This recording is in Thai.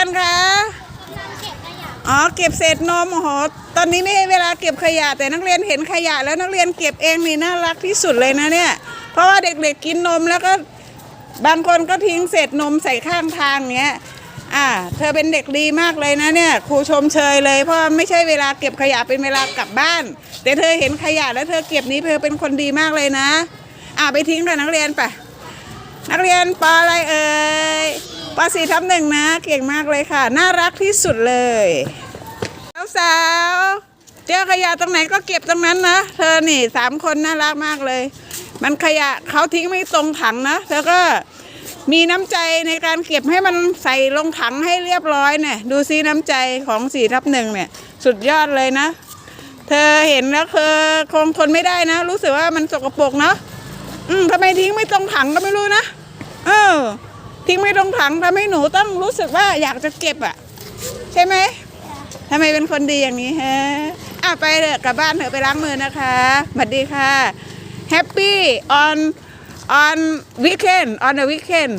กันคะอ๋อเก็บเศษนมโอ้โหตอนนี้ไม่ใช่เวลาเก็บขยะแต่นักเรียนเห็นขยะแล้วนักเรียนเก็บเองนี่น่ารักที่สุดเลยนะเนี่ย เพราะว่าเด็กๆกินนมแล้วก็บางคนก็ทิ้งเศษนมใส่ข้างทางเนี้ยอ่า เธอเป็นเด็กดีมากเลยนะเนี่ยครูชมเชยเลย เพราะว่าไม่ใช่เวลาเก็บขยะเป็นเวลากลับบ้าน แต่เธอเห็นขยะแล้วเธอเก็บนี้เธอเป็นคนดีมากเลยนะ อ่าไปทิ้งกับนักเรียนไปนักเรียนปออะไรเอ่ย ปอสี่ทับหนึ่งนะ เก่งมากเลยค่ะ น่ารักที่สุดเลยสาวๆเจอขยะตรงไหนก็เก็บตรงนั้นนะ เธอนี่สามคนน่ารักมากเลย มันขยะเขาทิ้งไม่ตรงถังนะ เธอก็มีน้ำใจในการเก็บให้มันใส่ลงถังให้เรียบร้อยเนี่ย ดูซิน้ำใจของสี่ทับหนึ่งเนี่ย สุดยอดเลยนะ เธอเห็นแล้วเธอคงทนไม่ได้นะ รู้สึกว่ามันสกปรกเนาะอืมทำไมทิ้งไม่ตรงถังก็ไม่รู้นะ เออ ทิ้งไม่ตรงถังทำให้หนูต้องรู้สึกว่าอยากจะเก็บอะ ใช่ไหมทำไมเป็นคนดีอย่างนี้ฮะอะไปเถอะกลับบ้านเถอะไปล้างมือนะคะสวัสดีค่ะ Happy on on weekend on the weekend